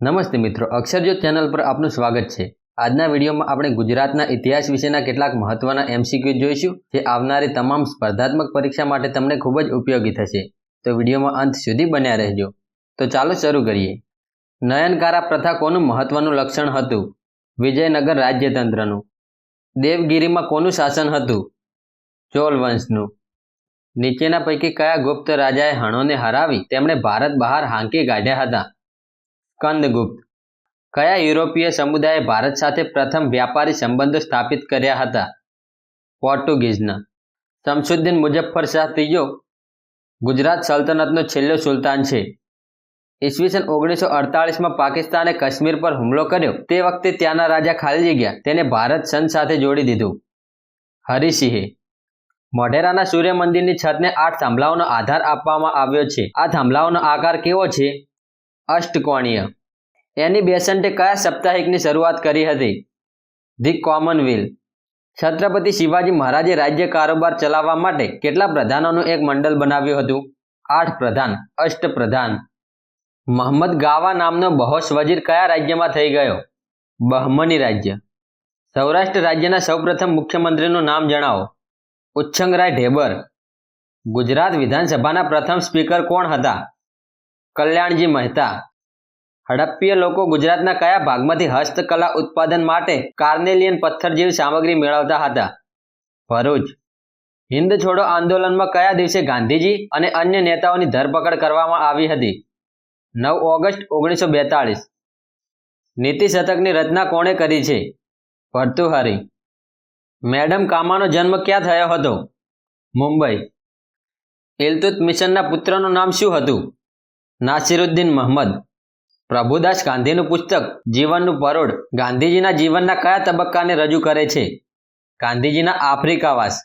નમસ્તે મિત્રો અક્ષરજ્યોત ચેનલ પર આપનું સ્વાગત છે. આજના વિડીયોમાં આપણે ગુજરાતના ઇતિહાસ વિશેના કેટલાક મહત્વના એમસીક્યુ જોઈશું, જે આવનારી તમામ સ્પર્ધાત્મક પરીક્ષા માટે તમને ખૂબ જ ઉપયોગી થશે. તો વિડીયોમાં અંત સુધી બન્યા રહેજો. તો ચાલો શરૂ કરીએ. નયનકારા પ્રથા કોનું મહત્વનું લક્ષણ હતું? વિજયનગર રાજ્યતંત્રનું. દેવગીરીમાં કોનું શાસન હતું? ચોલ વંશનું. નીચેના પૈકી કયા ગુપ્ત રાજાએ હણોને હરાવી, તેમણે ભારત બહાર હાંકી કાઢ્યા હતા? સ્કંદગુપ્ત કયા યુરોપીય સમુદાયે ભારત સાથે પ્રથમ વ્યાપારી સંબંધો સ્થાપિત કર્યા હતા? પોર્ટુગીઝના. શમસુદ્દીન મુજફ્ફર શાહ ત્રીજો. ગુજરાત સલ્તનતનો છેલ્લો સુલતાન છે. ઈસવીસન ઓગણીસો અડતાલીસમાં પાકિસ્તાને કાશ્મીર પર હુમલો કર્યો. તે વખતે ત્યાંના રાજા ખાલી જગ્યા તેને ભારત સંઘ સાથે જોડી દીધું. હરિસિંહે. મોઢેરાના સૂર્ય મંદિરની છતને આઠ થાંભલાઓનો આધાર આપવામાં આવ્યો છે. આ થાંભલાઓનો આકાર કેવો છે? અષ્ટકોણીય. એની બેસન્ટે કયા સાપ્તાહિકની શરૂઆત કરી હતી? ધી કોમનવેલ છત્રપતિ શિવાજી મહારાજે રાજ્ય કારોબાર ચલાવવા માટે કેટલા પ્રધાનોનું એક મંડળ બનાવ્યું હતું? આઠ પ્રધાન, અષ્ટ પ્રધાન. મહમ્મદ ગાવા નામનો બહોશ વજીર કયા રાજ્યમાં થઈ ગયો? બહમની રાજ્ય. સૌરાષ્ટ્ર રાજ્યના સૌપ્રથમ મુખ્યમંત્રીનું નામ જણાવો. ઉચ્છંગરાય ઢેબર. ગુજરાત વિધાનસભાના પ્રથમ સ્પીકર કોણ હતા? કલ્યાણજી મહેતા. હડપ્પીય લોકો ગુજરાતના કયા ભાગમાંથી હસ્તકલા ઉત્પાદન માટે કાર્નેલિયન પથ્થર જેવી સામગ્રી મેળવતા હતા? ભરૂચ. હિન્દ છોડો આંદોલનમાં કયા દિવસે ગાંધીજી અને અન્ય નેતાઓની ધરપકડ કરવામાં આવી હતી? નવ ઓગસ્ટ ઓગણીસો બેતાળીસ. નીતિ શતકની રચના કોણે કરી છે? ભર્તુહરી. મેડમ કામાનો જન્મ ક્યાં થયો હતો? મુંબઈ. ઇલતુત મિશનના પુત્રનું નામ શું હતું? નાસિરુદ્દીન મહમદ. પ્રભુદાસ ગાંધીનું પુસ્તક જીવનનું પરોળ ગાંધીજીના જીવનના કયા તબક્કાને રજૂ કરે છે? ગાંધીજીના આફ્રિકાવાસ.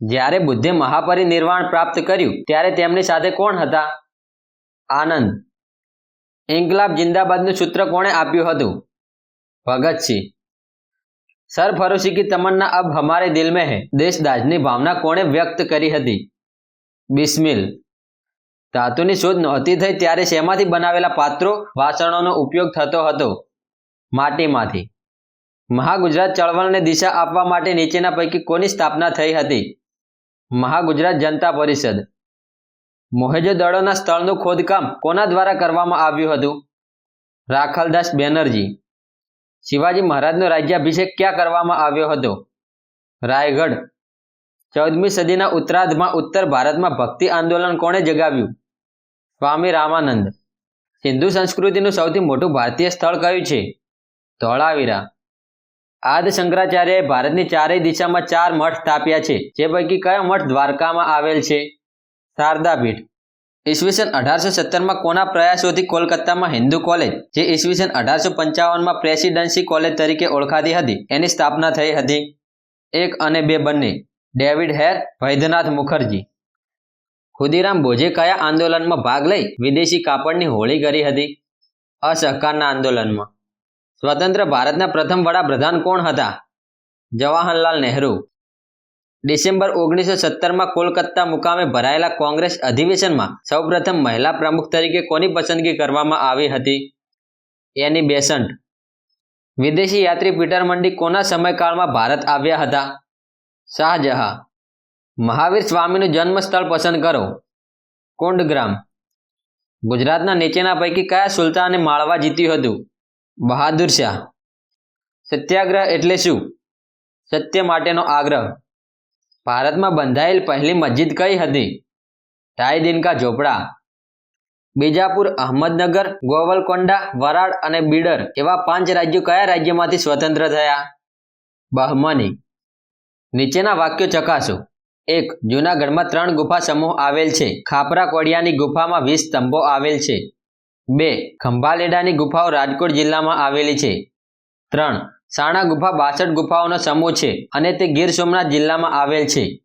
જ્યારે બુદ્ધે મહાપરિનિર્વાણ પ્રાપ્ત કર્યું, ત્યારે તેમની સાથે કોણ હતા? આનંદ. ઇન્કલાબ જિંદાબાદનું સૂત્ર કોણે આપ્યું હતું? ભગતસિંહ. સરફરોશી કી તમન્ના અબ હમારે દિલ મેં है દેશદાજની ભાવના કોણે વ્યક્ત કરી હતી? બિસ્મિલ. ધાતુની શોધ નહોતી થઈ ત્યારે શેમાંથી બનાવેલા પાત્રો વાસણોનો ઉપયોગ થતો હતો? માટીમાંથી. મહાગુજરાત ચળવળને દિશા આપવા માટે નીચેના પૈકી કોની સ્થાપના થઈ હતી? મહાગુજરાત જનતા પરિષદ. મોહેજો દળોના સ્થળનું ખોદકામ કોના દ્વારા કરવામાં આવ્યું હતું? રાખલદાસ બેનર્જી. શિવાજી મહારાજનો રાજ્યાભિષેક ક્યાં કરવામાં આવ્યો હતો? રાયગઢ. ચૌદમી સદીના ઉત્તરાર્ધમાં ઉત્તર ભારતમાં ભક્તિ આંદોલન કોણે જગાવ્યું? સ્વામી રામાનંદ. સિંધુ સંસ્કૃતિનું સૌથી મોટું ભારતીય સ્થળ કયું છે? ધોળાવીરા. આદ શંકરાચાર્યએ ભારતની ચારેય દિશામાં ચાર મઠ સ્થાપ્યા છે, જે પૈકી કયો મઠ દ્વારકામાં આવેલ છે? શારદાપીઠ. ઈસવીસન અઢારસો સત્તરમાં કોના પ્રયાસોથી કોલકાતામાં હિન્દુ કોલેજ, જે ઈસવીસન અઢારસો પંચાવનમાં પ્રેસિડેન્સી કોલેજ તરીકે ઓળખાતી હતી, એની સ્થાપના થઈ હતી? એક અને બે બંને. David Hare, Vaidyanath Mukherjee. Khudiram બોઝે કયા આંદોલનમાં ભાગ લઈ વિદેશી કાપડની હોળી કરી હતી. અસહકારના આંદોલનમાં. સ્વતંત્ર ભારતના પ્રથમ વડાપ્રધાન કોણ હતા? જવાહરલાલ નહેરુ. ડિસેમ્બર ઓગણીસો સત્તરમાં કોલકાતા મુકામે ભરાયેલા કોંગ્રેસ અધિવેશનમાં સૌપ્રથમ મહિલા પ્રમુખ તરીકે કોની પસંદગી કરવામાં આવી હતી? એની બેસન્ટ વિદેશી યાત્રી પીટર મંડી કોના સમયકાળમાં ભારત આવ્યા હતા? શાહજહાં. મહાવીર સ્વામીનું જન્મસ્થળ પસંદ કરો. કોંડગ્રામ. ગુજરાતના નીચેના પૈકી કયા સુલતાને માળવા જીત્યું હતું? બહાદુર શાહ. સત્યાગ્રહ એટલે શું? સત્ય માટેનો આગ્રહ. ભારતમાં બંધાયેલ પહેલી મસ્જિદ કઈ હતી? ઢાઈ દિનકા ઝોપડા. બીજાપુર, અહમદનગર, ગોવલકોંડા, વરાળ અને બીડર એવા પાંચ રાજ્યો કયા રાજ્યમાંથી સ્વતંત્ર થયા? બહમની. નીચેના વાક્યો ચકાસો. એક, જૂનાગઢમાં ત્રણ ગુફા સમૂહ આવેલ છે. ખાપરા કોડિયાની ગુફામાં વીસ સ્તંભો આવેલ છે. બે, ખંભાલેડાની ગુફાઓ રાજકોટ જિલ્લામાં આવેલી છે. ત્રણ, સાણા ગુફા બાસઠ ગુફાઓનો સમૂહ છે અને તે ગીર સોમનાથ જિલ્લામાં આવેલ છે.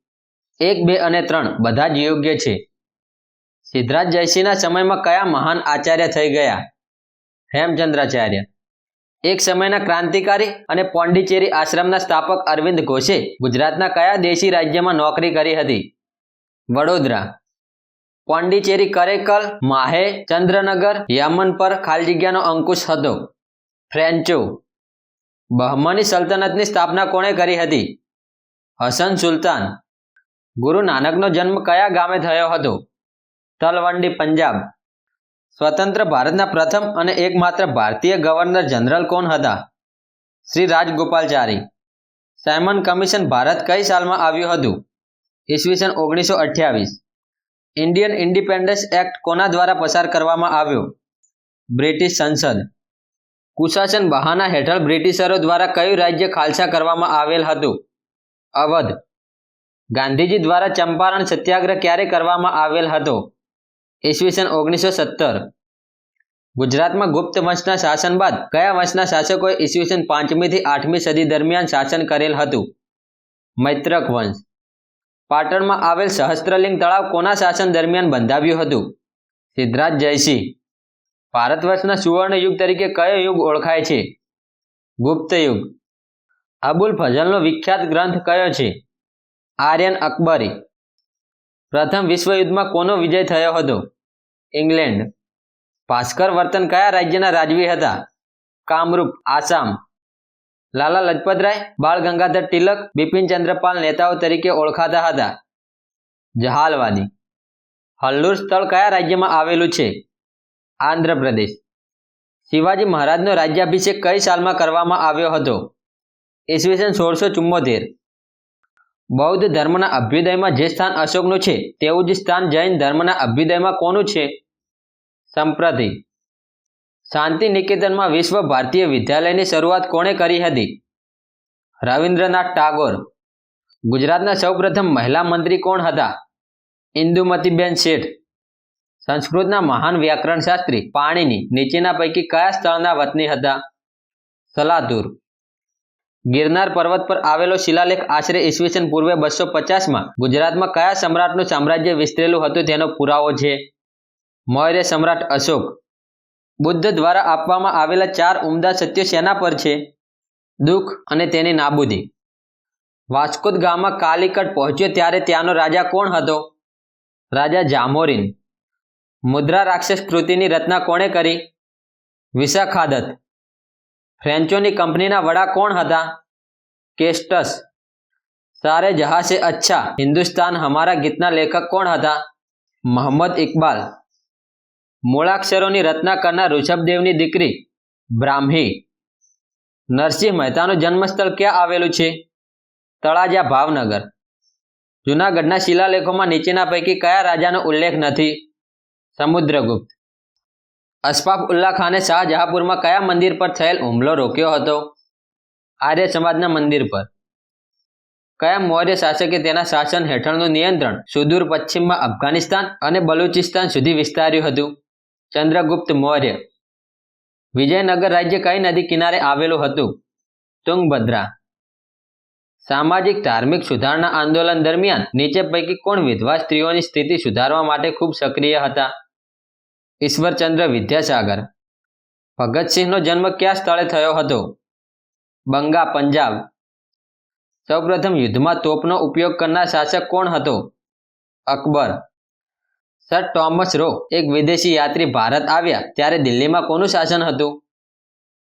એક, બે અને ત્રણ બધા જ યોગ્ય છે. સિદ્ધરાજ જયસિંહના સમયમાં કયા મહાન આચાર્ય થઈ ગયા? હેમચંદ્રાચાર્ય. એક સમયના ક્રાંતિકારી અને પોંડિચેરી આશ્રમના સ્થાપક અરવિંદ ઘોષે ગુજરાતના કયા દેશી રાજ્યમાં નોકરી કરી હતી? વડોદરા. પોંડિચેરી કરેકલ, માહે, ચંદ્રનગર, યમન પર ખાલી જગ્યાનો અંકુશ હતો. ફ્રેન્ચો. બહમની સલ્તનતની સ્થાપના કોણે કરી હતી? હસન સુલતાન. ગુરુ નાનકનો જન્મ કયા ગામે થયો હતો? તલવંડી, પંજાબ. સ્વતંત્ર ભારતના પ્રથમ અને એકમાત્ર ભારતીય ગવર્નર જનરલ કોણ હતા? શ્રી રાજગોપાલચારી. સાયમન કમિશન ભારત કઈ સાલમાં આવ્યું હતું? ઈસવીસન ઓગણીસો અઠ્યાવીસ. ઇન્ડિયન ઇન્ડિપેન્ડન્સ એક્ટ કોના દ્વારા પસાર કરવામાં આવ્યો? બ્રિટિશ સંસદ. કુશાસન બહાના હેઠળ બ્રિટિશરો દ્વારા કયું રાજ્ય ખાલસા કરવામાં આવેલ હતું? અવધ. ગાંધીજી દ્વારા ચંપારણ સત્યાગ્રહ ક્યારે કરવામાં આવેલ હતો? ઈસવીસન ઓગણીસો સત્તર. ગુજરાતમાં ગુપ્ત વંશના શાસન બાદ કયા વંશના શાસકોએ ઈસવીસન પાંચમી થી આઠમી સદી દરમિયાન શાસન કરેલ હતું? મૈત્રક વંશ. પાટણમાં આવેલ સહસ્ત્રલિંગ તળાવ કોના શાસન દરમિયાન બંધાવ્યું હતું? સિદ્ધરાજ જયસિંહ. ભારત વર્ષના સુવર્ણ યુગ તરીકે કયો યુગ ઓળખાય છે? ગુપ્ત યુગ. અબુલ ફઝલનો વિખ્યાત ગ્રંથ કયો છે? આર્યન અકબરી. પ્રથમ વિશ્વયુદ્ધમાં કોનો વિજય થયો હતો? ઇંગ્લેન્ડ. ભાસ્કર વર્તન કયા રાજ્યના રાજવી હતા? કામરૂપ, આસામ. લાલા લજપતરાય, બાળ ગંગાધર તિલક, બિપિન ચંદ્રપાલ નેતાઓ તરીકે ઓળખાતા હતા. જહાલવાદી. હલ્લુર સ્થળ કયા રાજ્યમાં આવેલું છે? આંધ્રપ્રદેશ. શિવાજી મહારાજનો રાજ્યાભિષેક કઈ સાલમાં કરવામાં આવ્યો હતો? ઈસવીસન સોળસો ચુમ્મોતેર બૌદ્ધ ધર્મના અભ્યુદયમાં જે સ્થાન અશોકનું છે, તેવું જ સ્થાન જૈન ધર્મના અભ્યુદયમાં કોનું છે? સંપ્રતિ. શાંતિ નિકેતનમાં વિશ્વ ભારતીય વિદ્યાલયની શરૂઆત કોણે કરી હતી? રવિન્દ્રનાથ ટાગોર. ગુજરાતના સૌપ્રથમ મહિલા મંત્રી કોણ હતા? ઇન્દુમતીબેન શેઠ. સંસ્કૃતના મહાન વ્યાકરણ શાસ્ત્રી પાણીની નીચેના પૈકી કયા સ્થળના વતની હતા? સલાતુર. ગિરનાર પર્વત પર આવેલો શિલાલેખ આશરે ઈસવીસન પૂર્વે બસો પચાસમાં ગુજરાતમાં કયા સમ્રાટનું સામ્રાજ્ય વિસ્તરેલું હતું તેનો પુરાવો છે? મૌર્ય સમ્રાટ અશોક. બુદ્ધ દ્વારા આપવામાં આવેલા ચાર ઉમદા સત્યો સેના પર છે? દુઃખ અને તેની નાબૂદી. વાસ્કોદ ગામમાં કાલિકટ પહોંચ્યો ત્યારે ત્યાંનો રાજા કોણ હતો? રાજા જામોરીન. મુદ્રા રાક્ષસ કૃતિની રચના કોણે કરી? વિશાખાદત્ત. ફ્રેન્ચોની કંપનીના વડા કોણ હતા? કેસ્ટસ. સારે જહાં સે અચ્છા. હિન્દુસ્તાન હમારા ગીતના લેખક કોણ હતા? મોહમ્મદ ઇકબાલ. મૂળાક્ષરોની રચના કરનાર ઋષભદેવની દીકરી, બ્રાહ્મી. નરસિંહ મહેતાનું જન્મસ્થળ ક્યાં આવેલું છે? તળાજા, ભાવનગર. જૂનાગઢના શિલાલેખોમાં નીચેના પૈકી કયા રાજાનો ઉલ્લેખ નથી? સમુદ્રગુપ્ત. અશફાક ઉલ્લા ખાને શાહજહાપુરમાં કયા મંદિર પર થયેલ હુમલો રોક્યો હતો? આર્ય સમાજના મંદિર પર. કયા મૌર્ય શાસકે તેના શાસન હેઠળનું નિયંત્રણ સુદૂર પશ્ચિમમાં અફઘાનિસ્તાન અને બલુચિસ્તાન સુધી વિસ્તાર્યું હતું? ચંદ્રગુપ્ત મૌર્ય. વિજયનગર રાજ્ય કઈ નદી કિનારે આવેલું હતું? તુંગભદ્રા. સામાજિક ધાર્મિક સુધારણા આંદોલન દરમિયાન નીચે પૈકી કોણ વિધવા સ્ત્રીઓની સ્થિતિ સુધારવા માટે ખૂબ સક્રિય હતા? ઈશ્વરચંદ્ર વિદ્યાસાગર. ભગતસિંહનો જન્મ કયા સ્થળે થયો હતો? બંગા, પંજાબ. સૌપ્રથમ યુદ્ધમાં તોપનો ઉપયોગ કરનાર શાસક કોણ હતો? અકબર. સર ટોમસ રો, એક વિદેશી યાત્રી ભારત આવ્યા, ત્યારે દિલ્હીમાં કોનું શાસન હતું?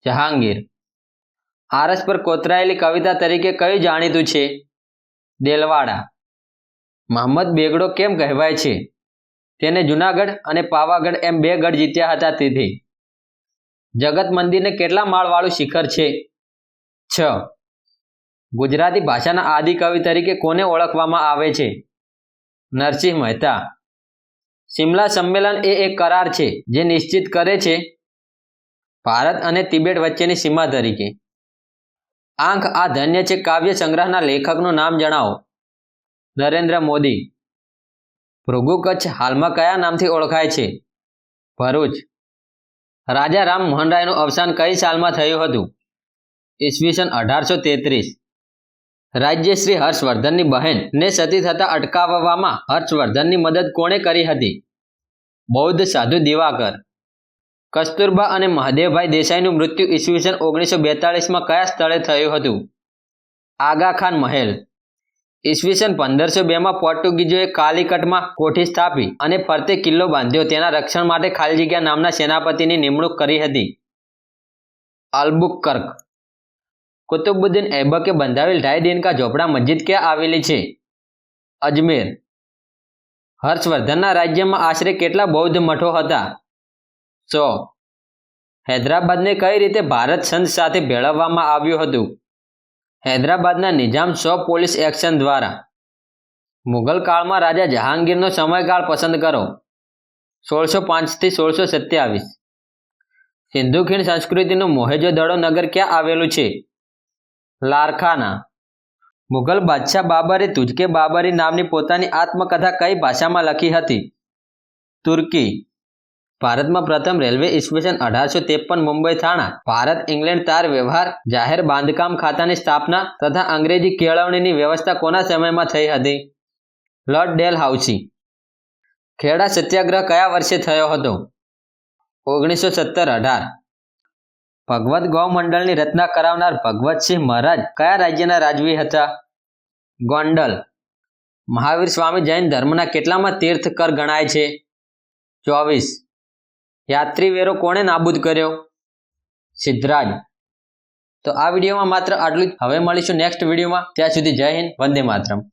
જહાંગીર. આરસ પર કોતરાયેલી કવિતા તરીકે કયું જાણીતું છે? દેલવાડા. મહમ્મદ બેગડો કેમ કહેવાય છે? તેને જુનાગઢ અને પાવાગઢ એમ બે ગઢ જીત્યા હતા તેથી. જગત મંદિરને કેટલા માળવાળું શિખર છે? છ. ગુજરાતી ભાષાના આદિકવિ તરીકે કોને ઓળખવામાં આવે છે? નરસિંહ મહેતા. સિમલા સંમેલન એ એક કરાર છે જે નિશ્ચિત કરે છે ભારત અને તિબેટ વચ્ચેની સીમા તરીકે. આંખ આ ધન્ય છે કાવ્ય સંગ્રહના લેખકનું નામ જણાવો. નરેન્દ્ર મોદી. ભૃગુ કચ્છ હાલમાં કયા નામથી ઓળખાય છે? ભરૂચ. રાજા રામ મોહનરાયનું અવસાન કઈ સાલમાં થયું હતું? ઈસવીસન અઢારસો તેત્રીસ. રાજ્ય શ્રી હર્ષવર્ધનની બહેનને સતી થતા અટકાવવામાં હર્ષવર્ધનની મદદ કોણે કરી હતી? બૌદ્ધ સાધુ દિવાકર. કસ્તુરબા અને મહાદેવભાઈ દેસાઈનું મૃત્યુ ઈસવીસન ઓગણીસો બેતાળીસમાં કયા સ્થળે થયું હતું? આગા ખાન મહેલ. ઈસવીસન પંદરસો બેમાં પોર્ટુગીઝોએ કાલિકટમાં કોઠી સ્થાપી અને ફરતે કિલ્લો બાંધ્યો. તેના રક્ષણ માટે ખાલી જગ્યા નામના સેનાપતિની નિમણૂક કરી હતી. આલ્બુકર્ક. કુતુબુદ્દીન એબકે બંધાવેલ ઢાઈ દિનકા ઝોપડા મસ્જિદ ક્યાં આવેલી છે? અજમેર. હર્ષવર્ધનના રાજ્યમાં આશરે કેટલા બૌદ્ધ મઠો હતા? સો. હૈદરાબાદને કઈ રીતે ભારત સંઘ સાથે ભેળવવામાં આવ્યું હતું? હૈદરાબાદના નિઝામ સો પોલીસ એક્શન દ્વારા. મુઘલ કાળમાં રાજા જહાંગીરનો સમયગાળ પસંદ કરો. સોળસો પાંચથી સોળસો સત્યાવીસ. સિંધુ ખીણ સંસ્કૃતિનું મોહેજો દડો નગર ક્યાં આવેલું છે? લારખાના. મુઘલ બાદશાહ બાબરે તુજકે બાબરી નામની પોતાની આત્મકથા કઈ ભાષામાં લખી હતી? તુર્કી. ભારતમાં પ્રથમ રેલવે ઈસવીસન અઢારસો ત્રેપન મુંબઈ થાણા. ભારત ઇંગ્લેન્ડ તાર વ્યવહાર, જાહેર બાંધકામ ખાતાની સ્થાપના તથા અંગ્રેજી કેળવણીની વ્યવસ્થા કોના સમયમાં થઈ હતી? Lord Dalhousie. ખેડા સત્યાગ્રહ કયા વર્ષે થયો હતો? ઓગણીસો સત્તર, અઢાર. ભગવત ગૌમંડળની રચના કરાવનાર ભગવતસિંહ મહારાજ કયા રાજ્યના રાજવી હતા? ગોંડલ. મહાવીર સ્વામી જૈન ધર્મના કેટલામાં તીર્થકર ગણાય છે? ચોવીસ. યાત્રી વેરો કોણે નાબૂદ કર્યો? સિદ્ધરાજ. તો આ વિડીયોમાં માત્ર આટલું જ. હવે મળીશું નેક્સ્ટ વિડીયોમાં. ત્યાં સુધી જય હિન્દ, વંદે માતરમ.